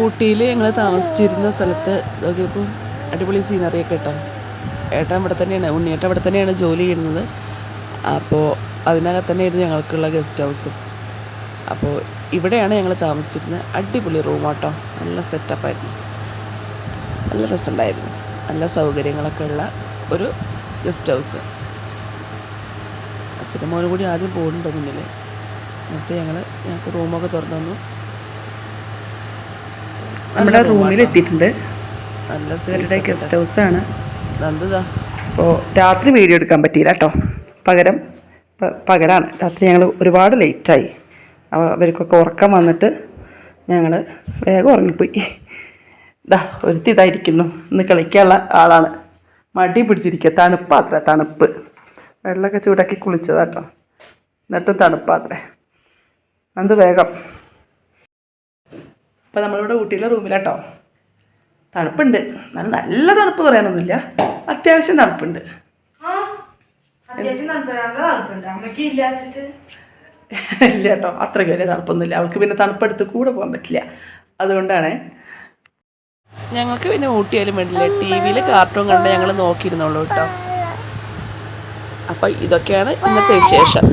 ഊട്ടിയിൽ ഞങ്ങൾ താമസിച്ചിരുന്ന സ്ഥലത്ത് നോക്കിയപ്പോൾ അടിപൊളി സീനറിയൊക്കെ കേട്ടോ. ഏട്ടൻ ഇവിടെ തന്നെയാണ് ഉണ്ണിയേട്ടൻ ഇവിടെ തന്നെയാണ് ജോലി ചെയ്യുന്നത്. അപ്പോൾ അതിനകത്ത് തന്നെയായിരുന്നു ഞങ്ങൾക്കുള്ള ഗസ്റ്റ് ഹൗസും അപ്പോൾ ഇവിടെയാണ് ഞങ്ങൾ താമസിച്ചിരുന്നത്. അടിപൊളി റൂമാട്ടോ നല്ല സെറ്റപ്പായിരുന്നു നല്ല രസമുണ്ടായിരുന്നു. നല്ല സൗകര്യങ്ങളൊക്കെ ഉള്ള ഒരു ഗസ്റ്റ് ഹൗസ് അച്ഛനും മോനും കൂടി ആദ്യം പോകുന്നുണ്ട് മുന്നിൽ എന്നിട്ട് ഞങ്ങൾ ഞങ്ങൾക്ക് റൂമൊക്കെ തുറന്നു തന്നു. നമ്മുടെ റൂമിൽ എത്തിയിട്ടുണ്ട്. നല്ല ഇവരുടെ ഗസ്റ്റ് ഹൗസ് ആണ്. അപ്പോൾ രാത്രി വീഡിയോ എടുക്കാൻ പറ്റിയില്ല കേട്ടോ. പകരം പകരാണ് പകലാണ്. രാത്രി ഞങ്ങൾ ഒരുപാട് ലേറ്റായി അവ അവർക്കൊക്കെ ഉറക്കം വന്നിട്ട് ഞങ്ങൾ വേഗം ഉറങ്ങിപ്പോയി. ഇതാ ഒരുത്തി ഇതായിരിക്കുന്നു ഇന്ന് കളിക്കാനുള്ള ആളാണ്. മടി പിടിച്ചിരിക്കുക തണുപ്പാത്രേ തണുപ്പ്. വെള്ളമൊക്കെ ചൂടാക്കി കുളിച്ചതാട്ടോ എന്നിട്ടും തണുപ്പാത്ര. നന്ദു വേഗം. ഇപ്പം നമ്മളിവിടെ ഊട്ടിയിലെ റൂമിലാട്ടോ. തണുപ്പുണ്ട്. നല്ല നല്ല തണുപ്പ് പറയാനൊന്നുമില്ല. അത്യാവശ്യം തണുപ്പുണ്ട്. ഇല്ല കേട്ടോ അത്രയ്ക്ക് വലിയ തണുപ്പൊന്നുമില്ല. അവൾക്ക് പിന്നെ തണുപ്പെടുത്ത് കൂടെ പോകാൻ പറ്റില്ല. അതുകൊണ്ടാണ്. ഞങ്ങൾക്ക് പിന്നെ ഊട്ടിയാലും വേണ്ടില്ല. ടി വിയിൽ കാർട്ടൂൺ കണ്ട് ഞങ്ങൾ നോക്കിയിരുന്നുള്ളൂ കേട്ടോ. അപ്പം ഇതൊക്കെയാണ് ഇന്നത്തെ വിശേഷം.